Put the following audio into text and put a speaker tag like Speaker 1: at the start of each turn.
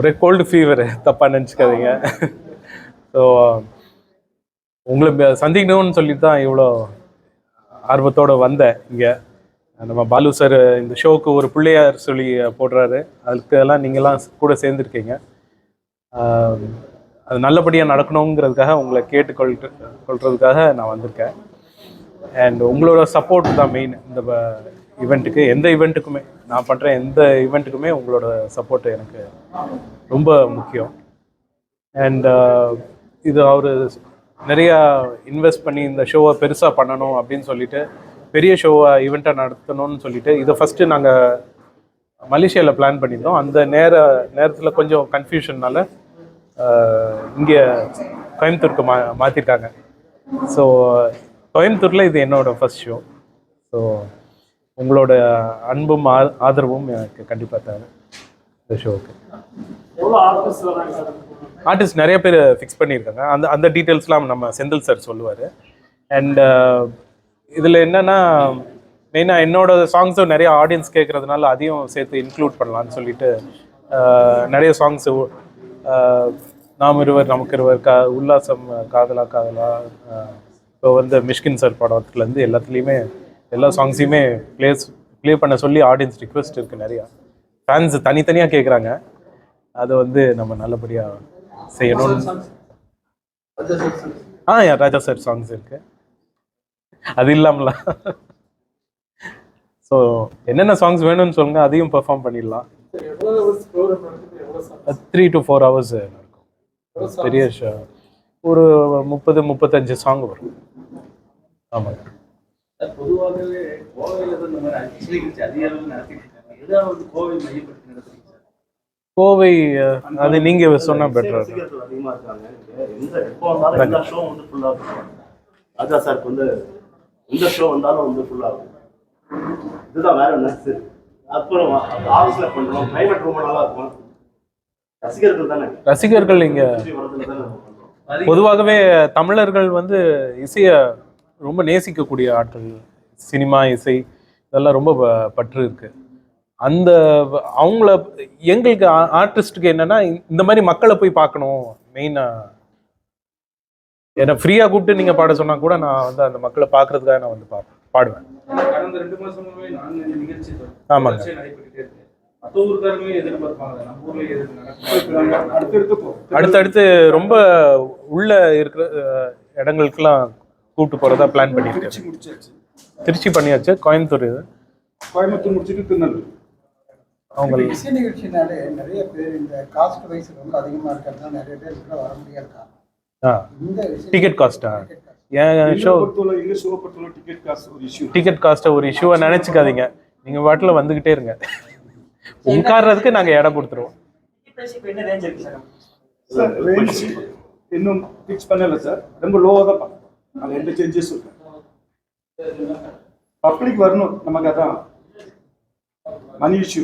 Speaker 1: ஒரே gold fever தப்பாக நினச்சிக்காதீங்க. ஸோ உங்களை சந்திக்கணும்னு சொல்லி தான் இவ்வளோ ஆர்வத்தோடு வந்தேன் இங்கே. நம்ம பாலு சார் இந்த ஷோவுக்கு ஒரு பிள்ளையார் சொல்லி போடுறாரு. அதுக்கெல்லாம் நீங்கள்லாம் கூட சேர்ந்துருக்கீங்க. அது நல்லபடியாக நடக்கணுங்கிறதுக்காக உங்களை கேட்டுக்கொள் கொள்றதுக்காக நான் வந்திருக்கேன். அண்ட் உங்களோட சப்போர்ட் தான் மெயின் இந்த ஈவெண்ட்டுக்கு எந்த ஈவெண்ட்டுக்குமே நான் பண்ணுற எந்த ஈவெண்ட்டுக்குமே உங்களோட சப்போர்ட் எனக்கு ரொம்ப முக்கியம். அண்ட் uh, இது அவர் நிறையா இன்வெஸ்ட் பண்ணி இந்த ஷோவை பெருசாக பண்ணணும் அப்படின்னு சொல்லிட்டு பெரிய ஷோவை ஈவெண்ட்டாக நடத்தணும்னு சொல்லிட்டு இதை ஃபஸ்ட்டு நாங்கள் மலேசியாவில் பிளான் பண்ணியிருந்தோம். அந்த நேர நேரத்தில் கொஞ்சம் கன்ஃபியூஷன்னால இங்கே கோயம்புத்தூருக்கு மா மாற்றிருக்காங்க ஸோ கோயம்புத்தூரில் இது என்னோடய ஃபஸ்ட் ஷோ ஸோ உங்களோட அன்பும் ஆதரவும் எனக்கு கண்டிப்பாக தேவை. இந்த ஷோவுக்கு
Speaker 2: ஆர்டிஸ்ட்
Speaker 1: நிறைய பேர் ஃபிக்ஸ் பண்ணியிருக்காங்க. அந்த அந்த டீட்டெயில்ஸ்லாம் நம்ம செந்தில் சார் சொல்லுவார். அண்ட் இதில் என்னென்னா மெயினாக என்னோட சாங்ஸும் நிறைய ஆடியன்ஸ் கேட்குறதுனால அதையும் சேர்த்து இன்க்ளூட் பண்ணலான்னு சொல்லிட்டு நிறைய சாங்ஸு நாம் இருவர் நமக்கு இருவர் கா உல்லாசம் காதலா காதலா இப்போ வந்து மிஷ்கின் சார் படத்துலேருந்து எல்லாத்துலேயுமே எல்லா சாங்ஸையுமே ப்ளேஸ் ப்ளே பண்ண சொல்லி ஆடியன்ஸ் ரிக்வெஸ்ட் இருக்குது நிறையா. ஃபேன்ஸ் தனித்தனியாக கேட்குறாங்க அதை வந்து நம்ம நல்லபடியாக செய்யணும்னு ஆ ராஜா சார் சாங்ஸ் இருக்கு. அது இல்லாமல. ஸோ என்னென்ன சாங்ஸ் வேணும்னு சொல்லுங்க அதையும் பெர்ஃபார்ம் பண்ணிடலாம். த்ரீ டு ஃபோர் ஹவர்ஸ் நடக்கும். பெரிய ஷோ ஒரு முப்பது முப்பத்தஞ்சு சாங் வரும். ஆமாங்க.
Speaker 3: பொதுவாகவே கோவையில் தான் இந்த மாதிரி அதிக அளவில் நடத்திட்டு இருக்காங்க. எதாவது வந்து கோவை மையப்படுத்தி நடத்துறீங்க
Speaker 1: கோவை அது நீங்க சொன்னா பெட்டரா
Speaker 3: அதிகமா இருக்காங்க. எந்த எப்போ வந்தாலும் எல்லா ஷோ வந்து ஃபுல்லா இருக்கும். ராஜா சாருக்கு வந்து எந்த ஷோ வந்தாலும் வந்து ஃபுல்லா இருக்கும். இதுதான் வேற என்ன? அப்புறம் ஆஃபீஸ்ல பண்றோம். பிரைவேட் ரொம்ப நல்லா இருக்கும் ரசிகர்கள் தானே?
Speaker 1: ரசிகர்கள் இங்க. பொதுவாகவே தமிழர்கள் வந்து இசையை ரொம்ப நேசிக்கக்கூடிய ஆட்கள் சினிமா இசை இதெல்லாம் ரொம்ப ப- பற்று இருக்கு அந்த அவங்கள எங்களுக்கு ஆர்டிஸ்ட்டுக்கு என்னன்னா இந்த மாதிரி மக்களை போய் பார்க்கணும் மெயினாக என்னை ஃப்ரீயாக கூப்பிட்டு நீங்கள் பாட சொன்னா கூட நான் வந்து அந்த மக்களை பார்க்கறதுக்காக நான் வந்து பா பாடுவேன்.
Speaker 4: கடந்த ரெண்டு மாசமாவே நான் இந்த நிகழ்ச்சி
Speaker 1: ஆமாங்க.
Speaker 2: அடுத்தடுத்து போ
Speaker 1: அடுத்தடுத்து ரொம்ப உள்ள இருக்கிற இடங்களுக்கெல்லாம் கூப்பிட்டு போகிறதா பிளான்
Speaker 2: முடிச்சாச்சு.
Speaker 1: திருச்சி பண்ணியாச்சு? கோயம்புத்தூர் இது?
Speaker 2: கோயம்புத்தூர் முடிச்சுட்டு திருநெல்வேலி.
Speaker 1: அவங்க
Speaker 5: இசை நிகழ்ச்சினாலே நிறைய பேர் இந்த காஸ்ட் வைஸ் ரொம்ப அதிகமா இருக்கிறதுனால நிறைய பேர் உள்ள வர முடியாது இந்த
Speaker 1: டிக்கெட் காஸ்ட்டா
Speaker 2: எங்களை
Speaker 1: ஷோ
Speaker 2: டிக்கெட் காசு ஒரு இஷ்யூ
Speaker 1: டிக்கெட் காஸ்ட்டை ஒரு இஷ்யூவை நினச்சிக்காதீங்க. நீங்கள் வாட்டில் வந்துக்கிட்டே இருங்க. உட்கார்றதுக்கு நாங்கள் இடம் கொடுத்துருவோம்.
Speaker 2: சார் ரேஞ்ச் இன்னும் ஃபிக்ஸ் பண்ணல சார் ரொம்ப லோவாக தான் பார்க்கணும் ரெண்டு எந்த சேஞ்சஸ் பப்ளிக் வரணும் நமக்கு அதான் மணி இஷ்யூ